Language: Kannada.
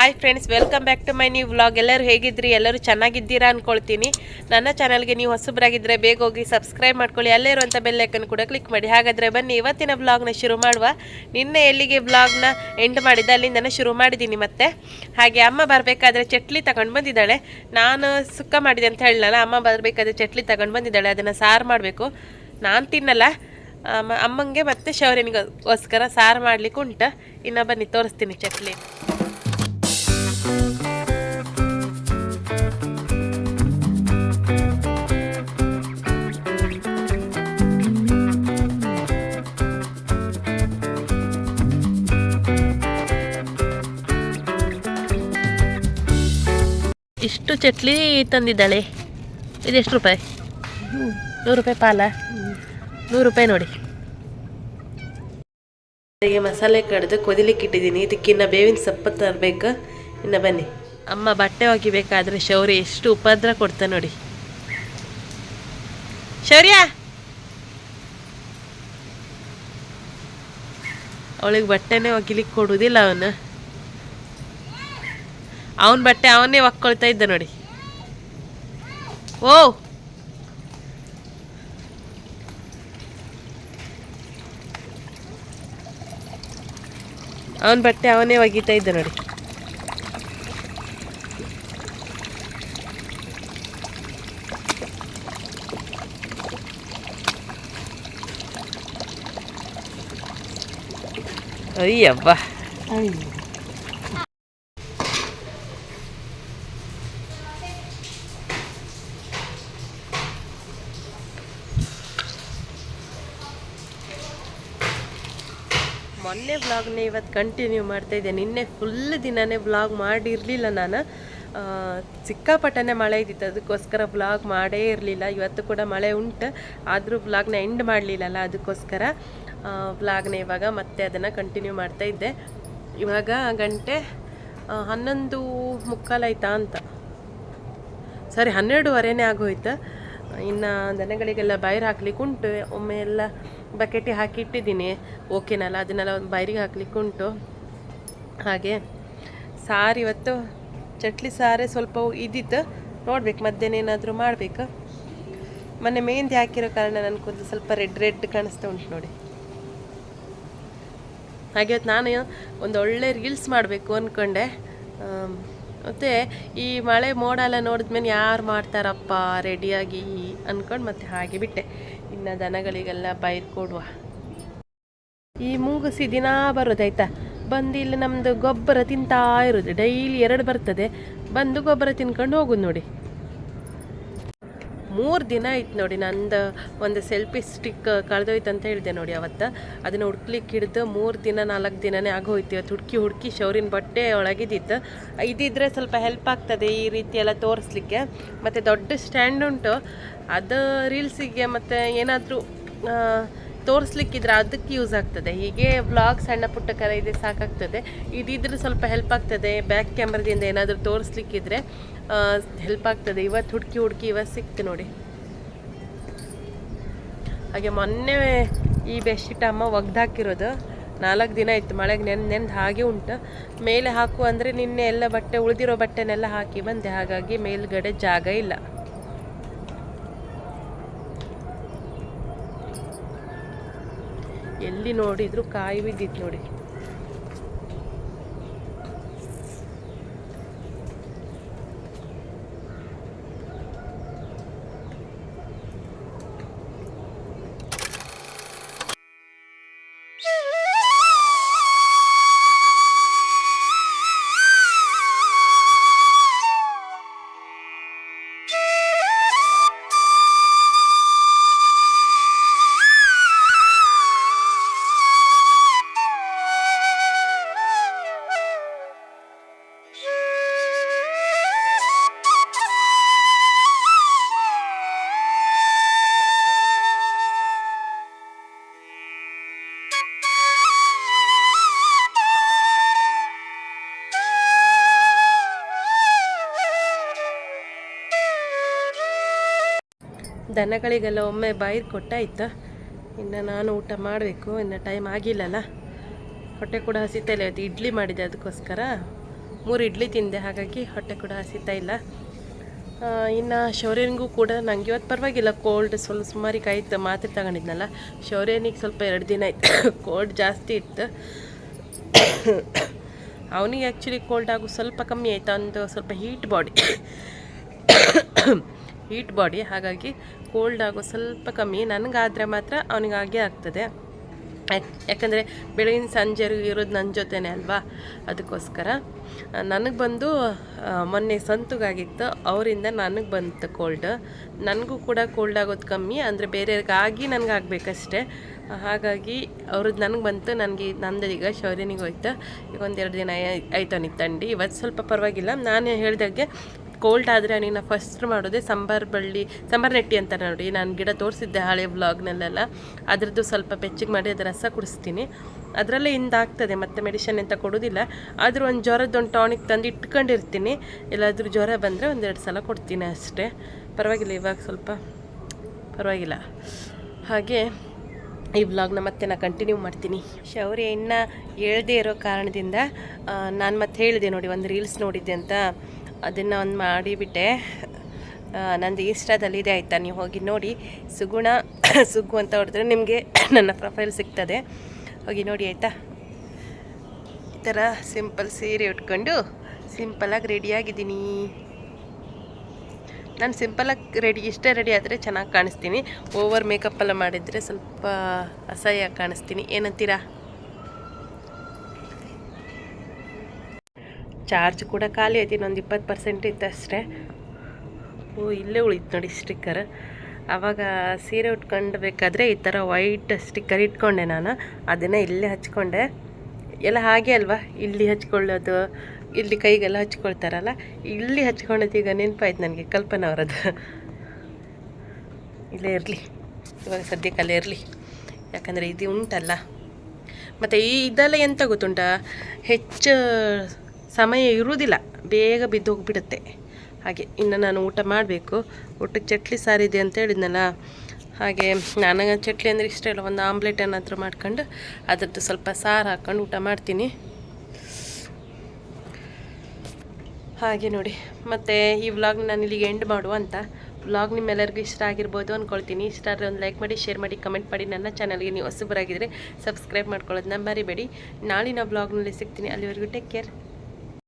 Hi friends welcome back to my new vlog ಎಲ್ಲರೂ ಹೇಗಿದ್ರಿ ಎಲ್ಲರೂ ಚೆನ್ನಾಗಿದ್ದೀರಾ ಅಂದ್ಕೊಳ್ತೀನಿ ನನ್ನ ಚಾನಲ್ಗೆ ನೀವು ಹೊಸಬ್ರಾಗಿದ್ದರೆ ಬೇಗ ಹೋಗಿ ಸಬ್ಸ್ಕ್ರೈಬ್ ಮಾಡ್ಕೊಳ್ಳಿ. ಅಲ್ಲೇ ಇರುವಂಥ ಬೆಲ್ಲೈಕನ್ ಕೂಡ ಕ್ಲಿಕ್ ಮಾಡಿ. ಹಾಗಾದರೆ ಬನ್ನಿ, ಇವತ್ತಿನ ವ್ಲಾಗ್ನ ಶುರು ಮಾಡುವ. ನಿನ್ನೆ ಎಲ್ಲಿಗೆ ವ್ಲಾಗ್ನ ಎಂಡ್ ಮಾಡಿದ್ದೆ, ಅಲ್ಲಿಂದನೇ ಶುರು ಮಾಡಿದ್ದೀನಿ ಮತ್ತೆ. ಹಾಗೆ ಅಮ್ಮ ಬರಬೇಕಾದ್ರೆ ಚಟ್ಲಿ ತಗೊಂಡು ಬಂದಿದ್ದಾಳೆ. ನಾನು ಸುಕ್ಕ ಮಾಡಿದೆ ಅಂತ ಹೇಳಲ್ಲ ಅಮ್ಮ ಬರಬೇಕಾದ್ರೆ ಚಟ್ಲಿ ತಗೊಂಡು ಬಂದಿದ್ದಾಳೆ. ಅದನ್ನು ಸಾರು ಮಾಡಬೇಕು. ನಾನು ತಿನ್ನಲ್ಲ. ಅಮ್ಮ, ಅಮ್ಮಂಗೆ ಮತ್ತು ಶೌರ್ಯನಿಗೋಸ್ಕರ ಸಾರು ಮಾಡ್ಲಿಕ್ಕೆ ಉಂಟು ಇನ್ನು ಬನ್ನಿ, ತೋರಿಸ್ತೀನಿ ಚಟ್ಲಿ. ಇಷ್ಟು ಚಟ್ಲಿ ತಂದಿದ್ದಾಳೆ. ಇದು ಇದೆಷ್ಟು ರೂಪಾಯಿ? ನೂರು ರೂಪಾಯಿ ಪಾಲ. ನೂರು ರೂಪಾಯಿ ನೋಡಿ. ಮಸಾಲೆ ಕಡ್ದು ಕೊದಿಲಿಕ್ಕೆ ಇಟ್ಟಿದ್ದೀನಿ. ಇದಕ್ಕಿನ್ನ ಬೇವಿನ ಸೊಪ್ಪು ತರಬೇಕು. ಇನ್ನು ಬನ್ನಿ. ಅಮ್ಮ ಬಟ್ಟೆ ಒಗಿಬೇಕಾದ್ರೆ ಶೌರ್ಯ ಎಷ್ಟು ಉಪದ್ರ ಕೊಡ್ತಾ ನೋಡಿ. ಶೌರ್ಯ! ಅವಳಿಗೆ ಬಟ್ಟೆನೇ ಒಗಿಲಿಕ್ಕೆ ಕೊಡುವುದಿಲ್ಲ ಅವನು. ಅವನ ಬಟ್ಟೆ ಅವನೇ ಒಕ್ಕೊಳ್ತಾ ಇದ್ದ ನೋಡಿ. ಓ! ಅವನ ಬಟ್ಟೆ ಅವನೇ ಒಗಿತಾ ಇದ್ದ ನೋಡಿ. ಅಯ್ಯಬ್ಬ ಮೊನ್ನೆ ವ್ಲಾಗ್ನೇ ಇವತ್ತು ಕಂಟಿನ್ಯೂ ಮಾಡ್ತಾ ಇದ್ದೆ. ನಿನ್ನೆ ಫುಲ್ ದಿನನೇ ವ್ಲಾಗ್ ಮಾಡಿರಲಿಲ್ಲ ನಾನು. ಸಿಕ್ಕಾಪಟ್ಟನೇ ಮಳೆ ಇದ್ದಿತ್ತು. ಅದಕ್ಕೋಸ್ಕರ ವ್ಲಾಗ್ ಮಾಡೇ ಇರಲಿಲ್ಲ. ಇವತ್ತು ಕೂಡ ಮಳೆ ಉಂಟು. ಆದರೂ ವ್ಲಾಗ್ನ ಎಂಡ್ ಮಾಡಲಿಲ್ಲಲ್ಲ ಅದಕ್ಕೋಸ್ಕರ ವ್ಲಾಗ್ನ ಇವಾಗ ಮತ್ತೆ ಅದನ್ನು ಕಂಟಿನ್ಯೂ ಮಾಡ್ತಾ ಇದ್ದೆ. ಇವಾಗ ಗಂಟೆ ಹನ್ನೊಂದು ಮುಕ್ಕಾಲಾಯ್ತಾ ಅಂತ. ಸರಿ ಹನ್ನೆರಡುವರೆನೇ ಆಗೋಯ್ತು. ಇನ್ನು ದನಗಳಿಗೆಲ್ಲ ಬೈರ್ ಹಾಕ್ಲಿಕ್ಕೆ ಉಂಟು ಒಮ್ಮೆ ಎಲ್ಲ ಬಕೆಟಿ ಹಾಕಿ ಇಟ್ಟಿದ್ದೀನಿ. ಓಕೆನಲ್ಲ ಅದನ್ನೆಲ್ಲ ಒಂದು ಬೈರಿಗೆ ಹಾಕ್ಲಿಕ್ಕೆ ಉಂಟು. ಹಾಗೆ ಸಾರು ಇವತ್ತು, ಚಟ್ಲಿ ಸಾರೇ ಸ್ವಲ್ಪ ಇದ್ದಿತ್ತು ನೋಡ್ಬೇಕು, ಮಧ್ಯಾಹ್ನ ಏನಾದರೂ ಮಾಡಬೇಕು. ಮೊನ್ನೆ ಮೆಹಂದಿ ಹಾಕಿರೋ ಕಾರಣ ನನ್ನ ಕೂದಲು ಸ್ವಲ್ಪ ರೆಡ್ ರೆಡ್ ಕಾಣಿಸ್ತಾ ಉಂಟು ನೋಡಿ. ಹಾಗೆ ಇವತ್ತು ನಾನು ಒಂದು ಒಳ್ಳೆ ರೀಲ್ಸ್ ಮಾಡಬೇಕು ಅಂದ್ಕೊಂಡೆ ಮತ್ತೆ ಈ ಮಳೆ ಮೋಡ ಎಲ್ಲ ನೋಡಿದ್ಮೇಲೆ ಯಾರು ಮಾಡ್ತಾರಪ್ಪ ರೆಡಿಯಾಗಿ ಅಂದ್ಕೊಂಡು ಮತ್ತೆ ಹಾಗೆ ಬಿಟ್ಟೆ. ಇನ್ನು ದನಗಳಿಗೆಲ್ಲ ಬೈರ್ ಕೊಡುವ. ಈ ಮೂಗುಸಿ ದಿನ ಬರೋದಾಯ್ತಾ ಬಂದು ಇಲ್ಲಿ ನಮ್ದು ಗೊಬ್ಬರ ತಿಂತಾ ಇರುದು. ಡೈಲಿ ಎರಡು ಬರ್ತದೆ. ಬಂದು ಗೊಬ್ಬರ ತಿನ್ಕೊಂಡು ಹೋಗುದು ನೋಡಿ. ಮೂರು ದಿನ ಆಯ್ತು ನೋಡಿ, ನಂದು ಒಂದು ಸೆಲ್ಫಿ ಸ್ಟಿಕ್ ಕಳೆದೋಯ್ತು ಅಂತ ಹೇಳಿದೆ ನೋಡಿ ಅವತ್ತು. ಅದನ್ನು ಹುಡ್ಕ್ಲಿಕ್ಕೆ ಹಿಡಿದು ಮೂರು ದಿನ, ನಾಲ್ಕು ದಿನನೇ ಆಗೋಯ್ತು ಇವತ್ತು. ಹುಡುಕಿ ಹುಡುಕಿ ಶೌರಿನ ಬಟ್ಟೆ ಒಳಗಿದ್ದಿತ್ತು. ಇದಿದ್ರೆ ಸ್ವಲ್ಪ ಹೆಲ್ಪ್ ಆಗ್ತದೆ ಈ ರೀತಿ ಎಲ್ಲ ತೋರಿಸ್ಲಿಕ್ಕೆ. ಮತ್ತು ದೊಡ್ಡ ಸ್ಟ್ಯಾಂಡ್ ಉಂಟು. ಅದು ರೀಲ್ಸಿಗೆ ಮತ್ತು ಏನಾದರೂ ತೋರಿಸ್ಲಿಕ್ಕಿದ್ರೆ ಅದಕ್ಕೆ ಯೂಸ್ ಆಗ್ತದೆ. ಹೀಗೆ ವ್ಲಾಗ್ ಸಣ್ಣ ಪುಟ್ಟ ಕರ ಇದೆ ಸಾಕಾಗ್ತದೆ. ಇದಿದ್ರೆ ಸ್ವಲ್ಪ ಹೆಲ್ಪ್ ಆಗ್ತದೆ. ಬ್ಯಾಕ್ ಕ್ಯಾಮ್ರದಿಂದ ಏನಾದರೂ ತೋರಿಸ್ಲಿಕ್ಕಿದ್ರೆ. ಹೆಲ್ಪ್ ಆಗ್ತದೆ. ಇವತ್ತು ಹುಡುಕಿ ಹುಡುಕಿ ಇವತ್ತು ಸಿಕ್ತು ನೋಡಿ. ಹಾಗೆ ಮೊನ್ನೆ ಈ ಬೆಡ್ಶೀಟ್ ಅಮ್ಮ ಒಗ್ದಾಕಿರೋದು. ನಾಲ್ಕು ದಿನ ಇತ್ತು ಮಳೆಗೆ ನೆನ್ ನೆಂದು ಹಾಗೆ ಉಂಟು. ಮೇಲೆ ಹಾಕು ಅಂದರೆ ನಿನ್ನೆ ಎಲ್ಲ ಬಟ್ಟೆ, ಉಳಿದಿರೋ ಬಟ್ಟೆನೆಲ್ಲ ಹಾಕಿ ಬಂದೆ. ಹಾಗಾಗಿ ಮೇಲ್ಗಡೆ ಜಾಗ ಇಲ್ಲ. ಎಲ್ಲಿ ನೋಡಿದ್ರು ಕಾಯಿ ಬಿದ್ದಿತ್ತು ನೋಡಿ. ದನಗಳಿಗೆಲ್ಲ ಒಮ್ಮೆ ಬಾಯಿರ್ ಕೊಟ್ಟಾಯ್ತು? ಇನ್ನು ನಾನು ಊಟ ಮಾಡಬೇಕು, ಇನ್ನು ಟೈಮ್ ಆಗಿಲ್ಲಲ್ಲ. ಹೊಟ್ಟೆ ಕೂಡ ಹಸಿತಾ ಇಲ್ಲ, ಇವತ್ತು ಇಡ್ಲಿ ಮಾಡಿದೆ ಅದಕ್ಕೋಸ್ಕರ. ಮೂರು ಇಡ್ಲಿ ತಿಂದೆ, ಹಾಗಾಗಿ ಹೊಟ್ಟೆ ಕೂಡ ಹಸಿತಾ ಇಲ್ಲ. ಇನ್ನು ಶೌರ್ಯನಿಗೂ ಕೂಡ ನಂಗೆ ಇವತ್ತು ಪರವಾಗಿಲ್ಲ ಕೋಲ್ಡ್ ಸ್ವಲ್ಪ ಸುಮಾರಿಗೆ ಆಯ್ತು, ಮಾತ್ರೆ ತಗೊಂಡಿದ್ನಲ್ಲ. ಶೌರ್ಯನಿಗೆ ಸ್ವಲ್ಪ ಎರಡು ದಿನ ಆಯ್ತು ಕೋಲ್ಡ್ ಜಾಸ್ತಿ ಇತ್ತು. ಅವನಿಗೆ ಆ್ಯಕ್ಚುಲಿ ಕೋಲ್ಡ್ ಆಗು ಸ್ವಲ್ಪ ಕಮ್ಮಿ ಆಯ್ತು, ಒಂದು ಸ್ವಲ್ಪ ಹೀಟ್ ಬಾಡಿ ಹೀಟ್ ಬಾಡಿ, ಹಾಗಾಗಿ ಕೋಲ್ಡ್ ಆಗೋ ಸ್ವಲ್ಪ ಕಮ್ಮಿ. ನನಗಾದರೆ ಮಾತ್ರ ಅವನಿಗಾಗೇ ಆಗ್ತದೆ. ಯಾಕ್- ಯಾಕಂದರೆ ಬೆಳಗಿನ ಸಂಜೆ ಇರೋದು ನನ್ನ ಜೊತೆನೇ ಅಲ್ವಾ? ಅದಕ್ಕೋಸ್ಕರ ನನಗೆ ಬಂದು ಮೊನ್ನೆ ಸಂತುಗಾಗಿತ್ತು. ಅವರಿಂದ ನನಗೆ ಬಂತು ಕೋಲ್ಡ್ ನನಗೂ ಕೂಡ ಕೋಲ್ಡ್ ಆಗೋದು ಕಮ್ಮಿ. ಅಂದರೆ ಬೇರೆಯವ್ರಿಗಾಗಿ ನನಗೆ ಆಗಬೇಕಷ್ಟೇ ಹಾಗಾಗಿ ಅವ್ರದ್ದು ನನಗೆ ಬಂತು. ನನಗೆ ನಂದು ಈಗ ಶೌರ್ಯನಿಗೆ ಹೋಯ್ತು. ಈಗ ಒಂದೆರಡು ದಿನ ಆಯ್- ಆಯ್ತು ಅವನಿಗೆ ತಂಡಿ. ಇವತ್ತು ಸ್ವಲ್ಪ ಪರವಾಗಿಲ್ಲ. ನಾನು ಹೇಳ್ದಾಗೆ ಕೋಲ್ಡ್ ಆದರೆ ನಾನು ಫಸ್ಟ್ ಮಾಡೋದೇ ಸಾಂಬಾರು ಬಳ್ಳಿ, ಸಾಂಬಾರು ನೆಟ್ಟಿ ಅಂತ ನೋಡಿ. ನಾನು ಗಿಡ ತೋರಿಸಿದ್ದೆ ಹಳೆ ವ್ಲಾಗ್ನಲ್ಲೆಲ್ಲ ಅದರದ್ದು ಸ್ವಲ್ಪ ಬೆಚ್ಚಗೆ ಮಾಡಿ ಅದು ರಸ ಕುಡಿಸ್ತೀನಿ. ಅದರಲ್ಲೇ ಇಂದಾಗ್ತದೆ ಮತ್ತು ಮೆಡಿಷನ್ ಅಂತ ಕೊಡೋದಿಲ್ಲ. ಆದರೂ ಒಂದು ಜ್ವರದೊಂದು ಟಾನಿಕ್ ತಂದು ಇಟ್ಕೊಂಡಿರ್ತೀನಿ. ಎಲ್ಲಾದರೂ ಜ್ವರ ಬಂದರೆ ಒಂದೆರಡು ಸಲ ಕೊಡ್ತೀನಿ ಅಷ್ಟೇ. ಪರವಾಗಿಲ್ಲ, ಇವಾಗ ಸ್ವಲ್ಪ ಪರವಾಗಿಲ್ಲ. ಹಾಗೆ ಈ ವ್ಲಾಗ್ನ ಮತ್ತೆ ನಾನು ಕಂಟಿನ್ಯೂ ಮಾಡ್ತೀನಿ. ಶೌರ್ಯ, ಇನ್ನೂ ಹೇಳದೇ ಇರೋ ಕಾರಣದಿಂದ ನಾನು ಮತ್ತೆ ಹೇಳಿದೆ ನೋಡಿ, ಒಂದು ರೀಲ್ಸ್ ನೋಡಿದ್ದೆ ಅಂತ. ಅದನ್ನು ಒಂದು ಮಾಡಿಬಿಟ್ಟೆ. ನಂದು ಇನ್ಸ್ಟಾದಲ್ಲಿದೆ ಆಯಿತಾ, ನೀವು ಹೋಗಿ ನೋಡಿ. ಸುಗುಣ ಸುಗ್ಗು ಅಂತ ಹೊಡೆದ್ರೆ ನಿಮಗೆ ನನ್ನ ಪ್ರೊಫೈಲ್ ಸಿಗ್ತದೆ. ಹೋಗಿ ನೋಡಿ ಆಯಿತಾ. ಈ ಥರ ಸಿಂಪಲ್ ಸೀರೆ ಉಟ್ಕೊಂಡು ಸಿಂಪಲಾಗಿ ರೆಡಿಯಾಗಿದ್ದೀನಿ ನಾನು ಸಿಂಪಲಾಗಿ ರೆಡಿ ಇಷ್ಟೇ ರೆಡಿ ಆದರೆ ಚೆನ್ನಾಗಿ ಕಾಣಿಸ್ತೀನಿ. ಓವರ್ ಮೇಕಪ್ಪೆಲ್ಲ ಮಾಡಿದರೆ ಸ್ವಲ್ಪ ಅಸಹ್ಯ ಕಾಣಿಸ್ತೀನಿ. ಏನಂತೀರಾ? ಚಾರ್ಜ್ ಕೂಡ ಖಾಲಿ ಐತಿ ಇನ್ನೊಂದು ಇಪ್ಪತ್ತು ಪರ್ಸೆಂಟ್ ಇತ್ತು ಅಷ್ಟೇ. ಓ, ಇಲ್ಲೇ ಉಳಿತು ನೋಡಿ ಸ್ಟಿಕ್ಕರ್. ಆವಾಗ ಸೀರೆ ಉಟ್ಕೊಂಡು ಬೇಕಾದರೆ ಈ ಥರ ವೈಟ್ ಸ್ಟಿಕ್ಕರ್ ಇಟ್ಕೊಂಡೆ ನಾನು. ಅದನ್ನು ಇಲ್ಲೇ ಹಚ್ಕೊಂಡೆ. ಎಲ್ಲ ಹಾಗೆ ಅಲ್ವಾ? ಇಲ್ಲಿ ಹಚ್ಕೊಳ್ಳೋದು, ಇಲ್ಲಿ ಕೈಗೆಲ್ಲ ಹಚ್ಕೊಳ್ತಾರಲ್ಲ? ಇಲ್ಲಿ ಹಚ್ಕೊಂಡದ್ದು ಈಗ ನೆನಪಾಯ್ತು ನನಗೆ, ಕಲ್ಪನಾ ಅವರದ್ದು. ಇಲ್ಲೇ ಇರಲಿ. ಇವಾಗ ಸದ್ಯಕ್ಕೆ ಇರಲಿ. ಯಾಕಂದರೆ ಇದು ಉಂಟಲ್ಲ. ಮತ್ತು ಈ ಇದೆಲ್ಲ ಎಂತ ಗೊತ್ತುಂಟ? ಹೆಚ್ಚು ಸಮಯ ಇರುವುದಿಲ್ಲ, ಬೇಗ ಬಿದ್ದು ಹೋಗ್ಬಿಡುತ್ತೆ ಹಾಗೆ, ಇನ್ನು ನಾನು ಊಟ ಮಾಡಬೇಕು. ಊಟಕ್ಕೆ ಚಟ್ಲಿ ಸಾರಿದೆ ಅಂತ ಹೇಳಿದ್ನಲ್ಲ? ಹಾಗೆ ನನಗೆ ಚಟ್ಲಿ ಅಂದರೆ ಇಷ್ಟ ಇಲ್ಲ, ಒಂದು ಆಮ್ಲೆಟ್ ಏನಾದರೂ ಮಾಡ್ಕೊಂಡು ಅದರದ್ದು ಸ್ವಲ್ಪ ಸಾರು ಹಾಕ್ಕೊಂಡು ಊಟ ಮಾಡ್ತೀನಿ. ಹಾಗೆ ನೋಡಿ. ಮತ್ತು ಈ ವ್ಲಾಗ್ನ ನಾನು ಇಲ್ಲಿಗೆ ಎಂಡ್ ಮಾಡುವ ಅಂತ. ವ್ಲಾಗ್ ನಿಮ್ಮೆಲ್ಲರಿಗೂ ಇಷ್ಟ ಆಗಿರ್ಬೋದು ಅಂದ್ಕೊಳ್ತೀನಿ ಇಷ್ಟ ಆದರೆ ಒಂದು ಲೈಕ್ ಮಾಡಿ ಶೇರ್ ಮಾಡಿ ಕಮೆಂಟ್ ಮಾಡಿ. ನನ್ನ ಚಾನಲ್ಗೆ ನೀವು ಹೊಸಬರಾಗಿದ್ದರೆ ಸಬ್ಸ್ಕ್ರೈಬ್ ಮಾಡ್ಕೊಳ್ಳೋದನ್ನ ಮರಿಬೇಡಿ. ನಾಳಿನ ವ್ಲಾಗ್ನಲ್ಲಿ ಸಿಗ್ತೀನಿ. ಅಲ್ಲಿವರೆಗೂ ಟೇಕ್ ಕೇರ್